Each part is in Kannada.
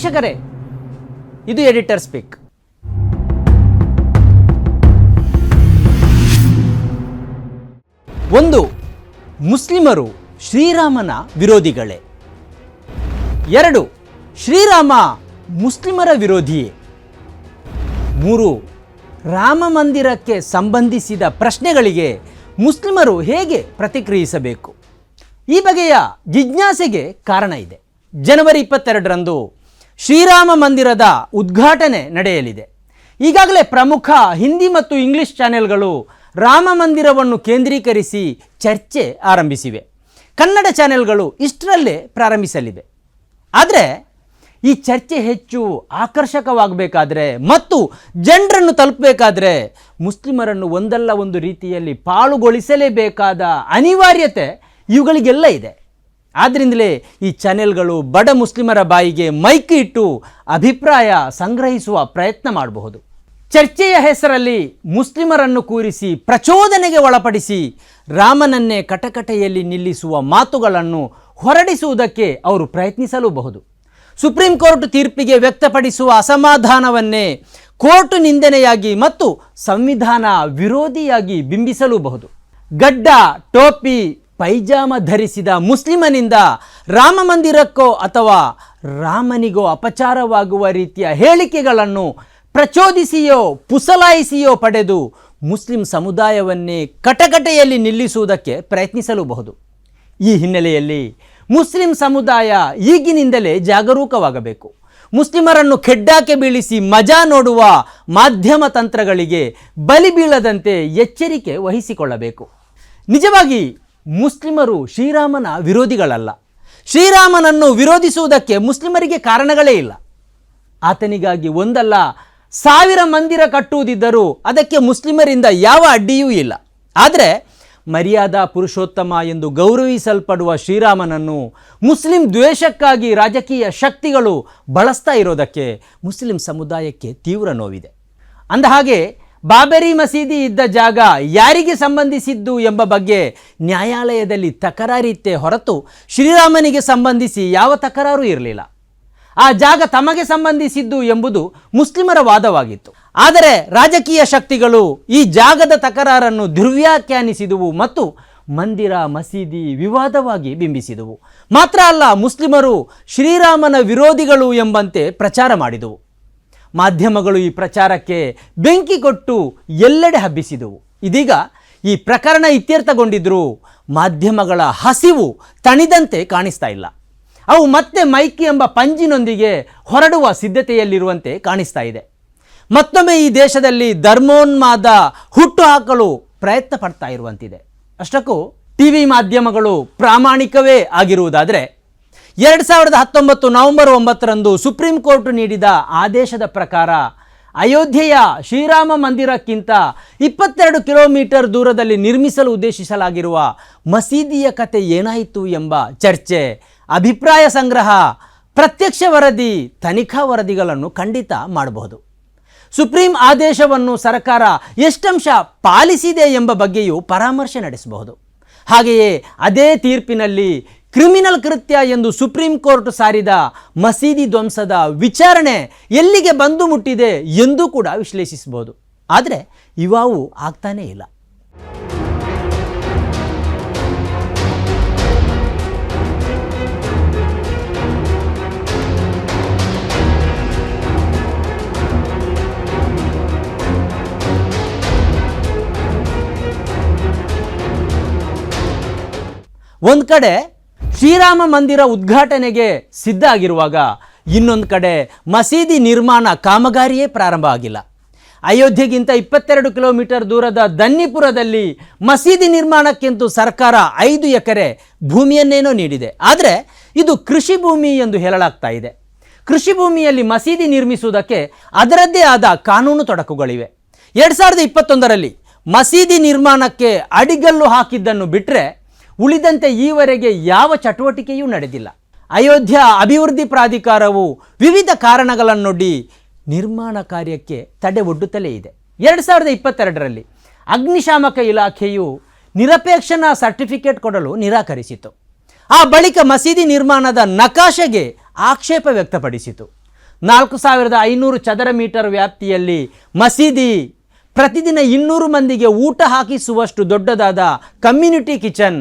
ವೀಕ್ಷಕರೇ, ಇದು ಎಡಿಟರ್ ಸ್ಪೀಕ್. ಒಂದು, ಮುಸ್ಲಿಮರು ಶ್ರೀರಾಮನ ವಿರೋಧಿಗಳೇ. ಎರಡು, ಶ್ರೀರಾಮ ಮುಸ್ಲಿಮರ ವಿರೋಧಿಯೇ. ಮೂರು, ರಾಮ ಮಂದಿರಕ್ಕೆ ಸಂಬಂಧಿಸಿದ ಪ್ರಶ್ನೆಗಳಿಗೆ ಮುಸ್ಲಿಮರು ಹೇಗೆ ಪ್ರತಿಕ್ರಿಯಿಸಬೇಕು? ಈ ಬಗೆಯ ಜಿಜ್ಞಾಸೆಗೆ ಕಾರಣ ಇದೆ. ಜನವರಿ ಇಪ್ಪತ್ತೆರಡರಂದು ಶ್ರೀರಾಮ ಮಂದಿರದ ಉದ್ಘಾಟನೆ ನಡೆಯಲಿದೆ. ಈಗಾಗಲೇ ಪ್ರಮುಖ ಹಿಂದಿ ಮತ್ತು ಇಂಗ್ಲಿಷ್ ಚಾನೆಲ್ಗಳು ರಾಮ ಮಂದಿರವನ್ನು ಕೇಂದ್ರೀಕರಿಸಿ ಚರ್ಚೆ ಆರಂಭಿಸಿವೆ. ಕನ್ನಡ ಚಾನೆಲ್ಗಳು ಇಷ್ಟರಲ್ಲೇ ಪ್ರಾರಂಭಿಸಲಿವೆ. ಆದರೆ ಈ ಚರ್ಚೆ ಹೆಚ್ಚು ಆಕರ್ಷಕವಾಗಬೇಕಾದ್ರೆ ಮತ್ತು ಜನರನ್ನು ತಲುಪಬೇಕಾದ್ರೆ ಮುಸ್ಲಿಮರನ್ನು ಒಂದಲ್ಲ ಒಂದು ರೀತಿಯಲ್ಲಿ ಪಾಳುಗೊಳಿಸಲೇಬೇಕಾದ ಅನಿವಾರ್ಯತೆ ಇವುಗಳಿಗೆಲ್ಲ ಇದೆ. ಆದ್ದರಿಂದಲೇ ಈ ಚಾನೆಲ್ಗಳು ಬಡ ಮುಸ್ಲಿಮರ ಬಾಯಿಗೆ ಮೈಕ್ ಇಟ್ಟು ಅಭಿಪ್ರಾಯ ಸಂಗ್ರಹಿಸುವ ಪ್ರಯತ್ನ ಮಾಡಬಹುದು. ಚರ್ಚೆಯ ಹೆಸರಲ್ಲಿ ಮುಸ್ಲಿಮರನ್ನು ಕೂರಿಸಿ ಪ್ರಚೋದನೆಗೆ ಒಳಪಡಿಸಿ ರಾಮನನ್ನೇ ಕಟಕಟೆಯಲ್ಲಿ ನಿಲ್ಲಿಸುವ ಮಾತುಗಳನ್ನು ಹೊರಡಿಸುವುದಕ್ಕೆ ಅವರು ಪ್ರಯತ್ನಿಸಲೂಬಹುದು. ಸುಪ್ರೀಂ ಕೋರ್ಟ್ ತೀರ್ಪಿಗೆ ವ್ಯಕ್ತಪಡಿಸುವ ಅಸಮಾಧಾನವನ್ನೇ ಕೋರ್ಟ್ ನಿಂದನೆಯಾಗಿ ಮತ್ತು ಸಂವಿಧಾನ ವಿರೋಧಿಯಾಗಿ ಬಿಂಬಿಸಲೂಬಹುದು. ಗಡ್ಡ, ಟೋಪಿ ಪೈಜಾಮ ಧರಿಸಿದ ಮುಸ್ಲಿಮನಿಂದ ರಾಮ ಮಂದಿರಕ್ಕೋ ಅಥವಾ ರಾಮನಿಗೋ ಅಪಚಾರವಾಗುವ ರೀತಿಯ ಹೇಳಿಕೆಗಳನ್ನು ಪ್ರಚೋದಿಸಿಯೋ ಪುಸಲಾಯಿಸಿಯೋ ಪಡೆದು ಮುಸ್ಲಿಂ ಸಮುದಾಯವನ್ನೇ ಕಟಕಟೆಯಲ್ಲಿ ನಿಲ್ಲಿಸುವುದಕ್ಕೆ ಪ್ರಯತ್ನಿಸಲೂಬಹುದು. ಈ ಹಿನ್ನೆಲೆಯಲ್ಲಿ ಮುಸ್ಲಿಂ ಸಮುದಾಯ ಈಗಿನಿಂದಲೇ ಜಾಗರೂಕವಾಗಬೇಕು. ಮುಸ್ಲಿಮರನ್ನು ಖೆಡ್ಡಾಕೆ ಬೀಳಿಸಿ ಮಜಾ ನೋಡುವ ಮಾಧ್ಯಮ ತಂತ್ರಗಳಿಗೆ ಬಲಿ ಬೀಳದಂತೆ ಎಚ್ಚರಿಕೆ ವಹಿಸಿಕೊಳ್ಳಬೇಕು. ನಿಜವಾಗಿ ಮುಸ್ಲಿಮರು ಶ್ರೀರಾಮನ ವಿರೋಧಿಗಳಲ್ಲ. ಶ್ರೀರಾಮನನ್ನು ವಿರೋಧಿಸುವುದಕ್ಕೆ ಮುಸ್ಲಿಮರಿಗೆ ಕಾರಣಗಳೇ ಇಲ್ಲ. ಆತನಿಗಾಗಿ ಒಂದಲ್ಲ, ಸಾವಿರ ಮಂದಿರ ಕಟ್ಟುವುದಿದ್ದರೂ ಅದಕ್ಕೆ ಮುಸ್ಲಿಮರಿಂದ ಯಾವ ಅಡ್ಡಿಯೂ ಇಲ್ಲ. ಆದರೆ ಮರ್ಯಾದಾ ಪುರುಷೋತ್ತಮ ಎಂದು ಗೌರವಿಸಲ್ಪಡುವ ಶ್ರೀರಾಮನನ್ನು ಮುಸ್ಲಿಂ ದ್ವೇಷಕ್ಕಾಗಿ ರಾಜಕೀಯ ಶಕ್ತಿಗಳು ಬಳಸ್ತಾ ಇರೋದಕ್ಕೆ ಮುಸ್ಲಿಂ ಸಮುದಾಯಕ್ಕೆ ತೀವ್ರ ನೋವಿದೆ. ಅಂದಹಾಗೆ ಬಾಬರಿ ಮಸೀದಿ ಇದ್ದ ಜಾಗ ಯಾರಿಗೆ ಸಂಬಂಧಿಸಿದ್ದು ಎಂಬ ಬಗ್ಗೆ ನ್ಯಾಯಾಲಯದಲ್ಲಿ ತಕರಾರಿತ್ತೇ ಹೊರತು ಶ್ರೀರಾಮನಿಗೆ ಸಂಬಂಧಿಸಿ ಯಾವ ತಕರಾರು ಇರಲಿಲ್ಲ. ಆ ಜಾಗ ತಮಗೆ ಸಂಬಂಧಿಸಿದ್ದು ಎಂಬುದು ಮುಸ್ಲಿಮರ ವಾದವಾಗಿತ್ತು. ಆದರೆ ರಾಜಕೀಯ ಶಕ್ತಿಗಳು ಈ ಜಾಗದ ತಕರಾರನ್ನು ದುರ್ವ್ಯಾಖ್ಯಾನಿಸಿದುವು ಮತ್ತು ಮಂದಿರ, ಮಸೀದಿ ವಿವಾದವಾಗಿ ಬಿಂಬಿಸಿದವು. ಮಾತ್ರ ಅಲ್ಲ, ಮುಸ್ಲಿಮರು ಶ್ರೀರಾಮನ ವಿರೋಧಿಗಳು ಎಂಬಂತೆ ಪ್ರಚಾರ ಮಾಡಿದವು. ಮಾಧ್ಯಮಗಳು ಈ ಪ್ರಚಾರಕ್ಕೆ ಬೆಂಕಿ ಕೊಟ್ಟು ಎಲ್ಲೆಡೆ ಹಬ್ಬಿಸಿದವು. ಇದೀಗ ಈ ಪ್ರಕರಣ ಇತ್ಯರ್ಥಗೊಂಡಿದ್ದರೂ ಮಾಧ್ಯಮಗಳ ಹಸಿವು ತಣಿದಂತೆ ಕಾಣಿಸ್ತಾ ಇಲ್ಲ. ಅವು ಮತ್ತೆ ಮೈಕಿ ಎಂಬ ಪಂಜಿನೊಂದಿಗೆ ಹೊರಡುವ ಸಿದ್ಧತೆಯಲ್ಲಿರುವಂತೆ ಕಾಣಿಸ್ತಾ ಇದೆ. ಮತ್ತೊಮ್ಮೆ ಈ ದೇಶದಲ್ಲಿ ಧರ್ಮೋನ್ಮಾದ ಹುಟ್ಟು ಹಾಕಲು ಪ್ರಯತ್ನ ಪಡ್ತಾ ಇರುವಂತಿದೆ. ಅಷ್ಟಕ್ಕೂ ಟಿ ವಿ ಮಾಧ್ಯಮಗಳು ಪ್ರಾಮಾಣಿಕವೇ ಆಗಿರುವುದಾದರೆ ಎರಡು ಸಾವಿರದ ಹತ್ತೊಂಬತ್ತು ನವೆಂಬರ್ ಒಂಬತ್ತರಂದು ಸುಪ್ರೀಂ ಕೋರ್ಟ್ ನೀಡಿದ ಆದೇಶದ ಪ್ರಕಾರ ಅಯೋಧ್ಯೆಯ ಶ್ರೀರಾಮ ಮಂದಿರಕ್ಕಿಂತ ಇಪ್ಪತ್ತೆರಡು ಕಿಲೋಮೀಟರ್ ದೂರದಲ್ಲಿ ನಿರ್ಮಿಸಲು ಉದ್ದೇಶಿಸಲಾಗಿರುವ ಮಸೀದಿಯ ಕತೆ ಏನಾಯಿತು ಎಂಬ ಚರ್ಚೆ. ಅಭಿಪ್ರಾಯ ಸಂಗ್ರಹ, ಪ್ರತ್ಯಕ್ಷ ವರದಿ, ತನಿಖಾ ವರದಿಗಳನ್ನು ಖಂಡಿತ ಮಾಡಬಹುದು. ಸುಪ್ರೀಂ ಆದೇಶವನ್ನು ಸರ್ಕಾರ ಎಷ್ಟಂಶ ಪಾಲಿಸಿದೆ ಎಂಬ ಬಗ್ಗೆಯೂ ಪರಾಮರ್ಶೆ ನಡೆಸಬಹುದು. ಹಾಗೆಯೇ ಅದೇ ತೀರ್ಪಿನಲ್ಲಿ ಕ್ರಿಮಿನಲ್ ಕೃತ್ಯ ಎಂದು ಸುಪ್ರೀಂ ಕೋರ್ಟ್ ಸಾರಿದ ಮಸೀದಿ ಧ್ವಂಸದ ವಿಚಾರಣೆ ಎಲ್ಲಿಗೆ ಬಂದು ಮುಟ್ಟಿದೆ ಎಂದು ಕೂಡ ವಿಶ್ಲೇಷಿಸಬಹುದು. ಆದರೆ ಇವಾವು ಆಗ್ತಾನೇ ಇಲ್ಲ. ಒಂದು ಕಡೆ ಶ್ರೀರಾಮ ಮಂದಿರ ಉದ್ಘಾಟನೆಗೆ ಸಿದ್ಧ ಆಗಿರುವಾಗ ಇನ್ನೊಂದು ಕಡೆ ಮಸೀದಿ ನಿರ್ಮಾಣ ಕಾಮಗಾರಿಯೇ ಪ್ರಾರಂಭ ಆಗಿಲ್ಲ. ಅಯೋಧ್ಯೆಗಿಂತ ಇಪ್ಪತ್ತೆರಡು ಕಿಲೋಮೀಟರ್ ದೂರದ ದನ್ನಿಪುರದಲ್ಲಿ ಮಸೀದಿ ನಿರ್ಮಾಣಕ್ಕೆಂತೂ ಸರ್ಕಾರ ಐದು ಎಕರೆ ಭೂಮಿಯನ್ನೇನೋ ನೀಡಿದೆ. ಆದರೆ ಇದು ಕೃಷಿ ಭೂಮಿ ಎಂದು ಹೇಳಲಾಗ್ತಾ ಇದೆ. ಕೃಷಿ ಭೂಮಿಯಲ್ಲಿ ಮಸೀದಿ ನಿರ್ಮಿಸುವುದಕ್ಕೆ ಅದರದ್ದೇ ಆದ ಕಾನೂನು ತೊಡಕುಗಳಿವೆ. ಎರಡು ಸಾವಿರದ ಇಪ್ಪತ್ತೊಂದರಲ್ಲಿ ಮಸೀದಿ ನಿರ್ಮಾಣಕ್ಕೆ ಅಡಿಗಲ್ಲು ಹಾಕಿದ್ದನ್ನು ಬಿಟ್ಟರೆ ಉಳಿದಂತೆ ಈವರೆಗೆ ಯಾವ ಚಟುವಟಿಕೆಯೂ ನಡೆದಿಲ್ಲ. ಅಯೋಧ್ಯ ಅಭಿವೃದ್ಧಿ ಪ್ರಾಧಿಕಾರವು ವಿವಿಧ ಕಾರಣಗಳನ್ನೊಡ್ಡಿ ನಿರ್ಮಾಣ ಕಾರ್ಯಕ್ಕೆ ತಡೆ ಒಡ್ಡುತ್ತಲೇ ಇದೆ. ಎರಡು ಸಾವಿರದ ಇಪ್ಪತ್ತೆರಡರಲ್ಲಿ ಅಗ್ನಿಶಾಮಕ ಇಲಾಖೆಯು ನಿರಪೇಕ್ಷಣ ಸರ್ಟಿಫಿಕೇಟ್ ಕೊಡಲು ನಿರಾಕರಿಸಿತು. ಆ ಬಳಿಕ ಮಸೀದಿ ನಿರ್ಮಾಣದ ನಕಾಶೆಗೆ ಆಕ್ಷೇಪ ವ್ಯಕ್ತಪಡಿಸಿತು. ನಾಲ್ಕು ಸಾವಿರದ ಐನೂರು ಚದರ ಮೀಟರ್ ವ್ಯಾಪ್ತಿಯಲ್ಲಿ ಮಸೀದಿ ಪ್ರತಿದಿನ ಇನ್ನೂರು ಮಂದಿಗೆ ಊಟ ಹಾಕಿಸುವಷ್ಟು ದೊಡ್ಡದಾದ ಕಮ್ಯುನಿಟಿ ಕಿಚನ್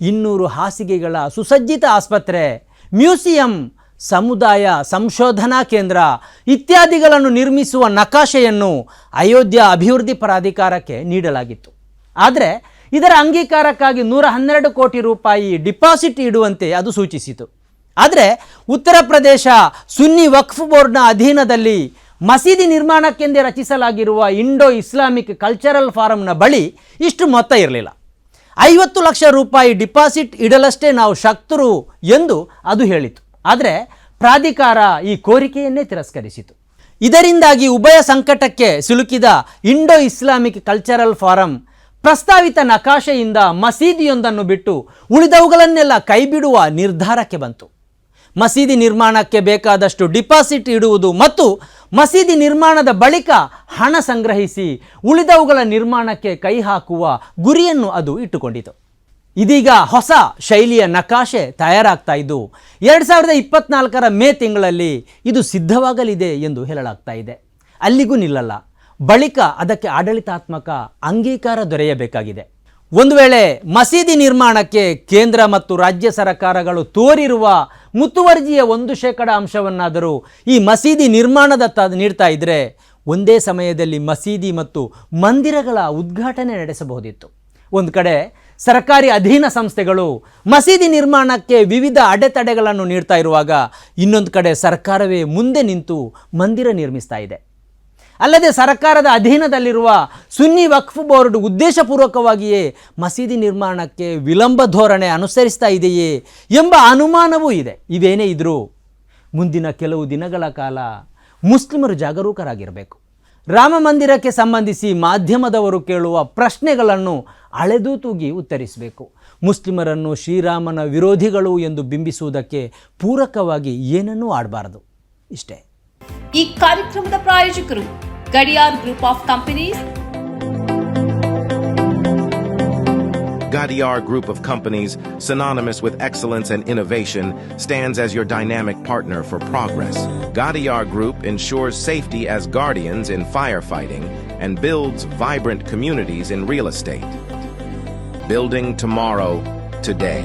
ಇನ್ನೂರು ಹಾಸಿಗೆಗಳ ಸುಸಜ್ಜಿತ ಆಸ್ಪತ್ರೆ, ಮ್ಯೂಸಿಯಂ, ಸಮುದಾಯ ಸಂಶೋಧನಾ ಕೇಂದ್ರ ಇತ್ಯಾದಿಗಳನ್ನು ನಿರ್ಮಿಸುವ ನಕಾಶೆಯನ್ನು ಅಯೋಧ್ಯ ಅಭಿವೃದ್ಧಿ ಪ್ರಾಧಿಕಾರಕ್ಕೆ ನೀಡಲಾಗಿತ್ತು. ಆದರೆ ಇದರ ಅಂಗೀಕಾರಕ್ಕಾಗಿ ನೂರ ಹನ್ನೆರಡು ಕೋಟಿ ರೂಪಾಯಿ ಡಿಪಾಸಿಟ್ ಇಡುವಂತೆ ಅದು ಸೂಚಿಸಿತು. ಆದರೆ ಉತ್ತರ ಪ್ರದೇಶ ಸುನ್ನಿ ವಕ್ಫ್ ಬೋರ್ಡ್ನ ಅಧೀನದಲ್ಲಿ ಮಸೀದಿ ನಿರ್ಮಾಣಕ್ಕೆಂದೇ ರಚಿಸಲಾಗಿರುವ ಇಂಡೋ ಇಸ್ಲಾಮಿಕ್ ಕಲ್ಚರಲ್ ಫಾರಂನ ಬಳಿ ಇಷ್ಟು ಮೊತ್ತ ಇರಲಿಲ್ಲ. ಐವತ್ತು ಲಕ್ಷ ರೂಪಾಯಿ ಡಿಪಾಸಿಟ್ ಇಡಲಷ್ಟೇ ನಾವು ಶಕ್ತರು ಎಂದು ಅದು ಹೇಳಿತು. ಆದರೆ ಪ್ರಾಧಿಕಾರ ಈ ಕೋರಿಕೆಯನ್ನೇ ತಿರಸ್ಕರಿಸಿತು. ಇದರಿಂದಾಗಿ ಉಭಯ ಸಂಕಟಕ್ಕೆ ಸಿಲುಕಿದ ಇಂಡೋ ಇಸ್ಲಾಮಿಕ್ ಕಲ್ಚರಲ್ ಫಾರಂ ಪ್ರಸ್ತಾವಿತ ನಕಾಶೆಯಿಂದ ಮಸೀದಿಯೊಂದನ್ನು ಬಿಟ್ಟು ಉಳಿದವುಗಳನ್ನೆಲ್ಲ ಕೈಬಿಡುವ ನಿರ್ಧಾರಕ್ಕೆ ಬಂತು. ಮಸೀದಿ ನಿರ್ಮಾಣಕ್ಕೆ ಬೇಕಾದಷ್ಟು ಡಿಪಾಸಿಟ್ ಇಡುವುದು ಮತ್ತು ಮಸೀದಿ ನಿರ್ಮಾಣದ ಬಳಿಕ ಹಣ ಸಂಗ್ರಹಿಸಿ ಉಳಿದವುಗಳ ನಿರ್ಮಾಣಕ್ಕೆ ಕೈ ಹಾಕುವ ಗುರಿಯನ್ನು ಅದು ಇಟ್ಟುಕೊಂಡಿತು. ಇದೀಗ ಹೊಸ ಶೈಲಿಯ ನಕಾಶೆ ತಯಾರಾಗ್ತಾ ಇದ್ದು, ಎರಡು ಸಾವಿರದ ಇಪ್ಪತ್ನಾಲ್ಕರ ಮೇ ತಿಂಗಳಲ್ಲಿ ಇದು ಸಿದ್ಧವಾಗಲಿದೆ ಎಂದು ಹೇಳಲಾಗ್ತಾ ಇದೆ. ಅಲ್ಲಿಗೂ ನಿಲ್ಲಲ್ಲ. ಬಳಿಕ ಅದಕ್ಕೆ ಆಡಳಿತಾತ್ಮಕ ಅಂಗೀಕಾರ ದೊರೆಯಬೇಕಾಗಿದೆ. ಒಂದು ವೇಳೆ ಮಸೀದಿ ನಿರ್ಮಾಣಕ್ಕೆ ಕೇಂದ್ರ ಮತ್ತು ರಾಜ್ಯ ಸರ್ಕಾರಗಳು ತೋರಿರುವ ಮುತುವರ್ಜಿಯ ಒಂದು ಶೇಕಡ ಅಂಶವನ್ನಾದರೂ ಈ ಮಸೀದಿ ನಿರ್ಮಾಣದತ್ತ ನೀಡ್ತಾ ಇದ್ದರೆ ಒಂದೇ ಸಮಯದಲ್ಲಿ ಮಸೀದಿ ಮತ್ತು ಮಂದಿರಗಳ ಉದ್ಘಾಟನೆ ನಡೆಸಬಹುದಿತ್ತು. ಒಂದು ಕಡೆ ಸರ್ಕಾರಿ ಅಧೀನ ಸಂಸ್ಥೆಗಳು ಮಸೀದಿ ನಿರ್ಮಾಣಕ್ಕೆ ವಿವಿಧ ಅಡೆತಡೆಗಳನ್ನು ನೀಡ್ತಾ ಇರುವಾಗ ಇನ್ನೊಂದು ಕಡೆ ಸರ್ಕಾರವೇ ಮುಂದೆ ನಿಂತು ಮಂದಿರ ನಿರ್ಮಿಸ್ತಾ ಇದೆ. ಅಲ್ಲದೆ ಸರ್ಕಾರದ ಅಧೀನದಲ್ಲಿರುವ ಸುನ್ನಿ ವಕ್ಫ್ ಬೋರ್ಡ್ ಉದ್ದೇಶಪೂರ್ವಕವಾಗಿಯೇ ಮಸೀದಿ ನಿರ್ಮಾಣಕ್ಕೆ ವಿಳಂಬ ಧೋರಣೆ ಅನುಸರಿಸ್ತಾ ಇದೆಯೇ ಎಂಬ ಅನುಮಾನವೂ ಇದೆ. ಇವೇನೇ ಇದ್ದರೂ ಮುಂದಿನ ಕೆಲವು ದಿನಗಳ ಕಾಲ ಮುಸ್ಲಿಮರು ಜಾಗರೂಕರಾಗಿರಬೇಕು. ರಾಮ ಮಂದಿರಕ್ಕೆ ಸಂಬಂಧಿಸಿ ಮಾಧ್ಯಮದವರು ಕೇಳುವ ಪ್ರಶ್ನೆಗಳನ್ನು ಅಳೆದು ತೂಗಿ ಉತ್ತರಿಸಬೇಕು. ಮುಸ್ಲಿಮರನ್ನು ಶ್ರೀರಾಮನ ವಿರೋಧಿಗಳು ಎಂದು ಬಿಂಬಿಸುವುದಕ್ಕೆ ಪೂರಕವಾಗಿ ಏನನ್ನೂ ಆಡಬಾರದು. ಇಷ್ಟೇ. ಈ ಕಾರ್ಯಕ್ರಮದ ಪ್ರಾಯೋಜಕರು Gadiyar Group of Companies. Gadiyar Group of Companies, synonymous with excellence and innovation, stands as your dynamic partner for progress. Gadiyar Group ensures safety as guardians in firefighting and builds vibrant communities in real estate. Building tomorrow, today.